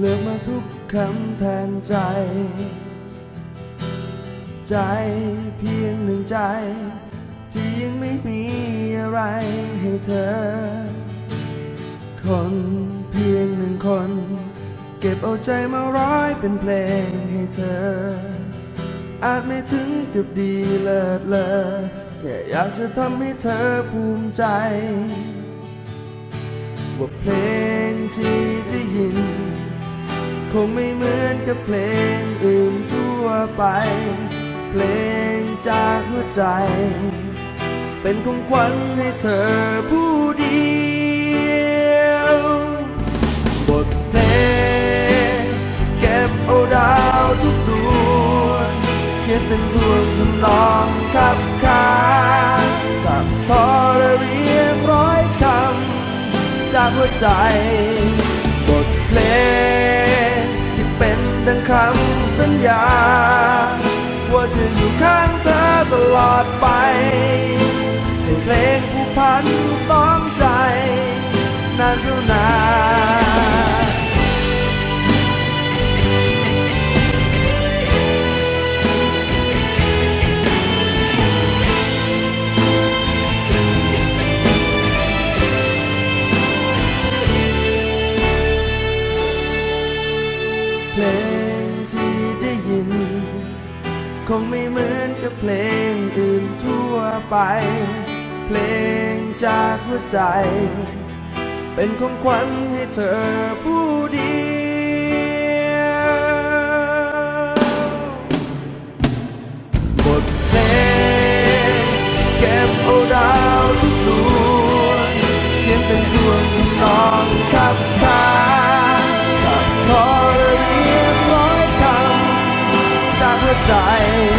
เลือกมาทุกคำแทนใจ ใจเพียงหนึ่งใจ ที่ยังไม่มีอะไรให้เธอ คนเพียงหนึ่งคน เก็บเอาใจมาร้อยเป็นเพลงให้เธอ อาจไม่ถึงกับดีเลิศเลอแค่อยากจะทำให้เธอภูมิใจ ว่าเพลงที่ งไม่เหมือนกับเพลงอื่นทั่วไป เพลงจากหัวใจ เป็นของขวัญให้เธอผู้เดียว บทเพลงที่เก็บเอาดาวทุกดวงเขียนเป็นทวงทำนองขับขาจับทอและเรียงร้อยคำจากหัวใจ บทเพลง คำสัญญา ว่าจะอยู่ข้างเธอตลอดไป ให้เพลงผู้พันสองใจ นานเท่านานเพลง คงไม่เหมือนกับเพลงอื่นทั่วไป เพลงจากหัวใจ เป็นของขวัญให้เธอผู้เดียวบทเพลงเก็บเอาได้ die.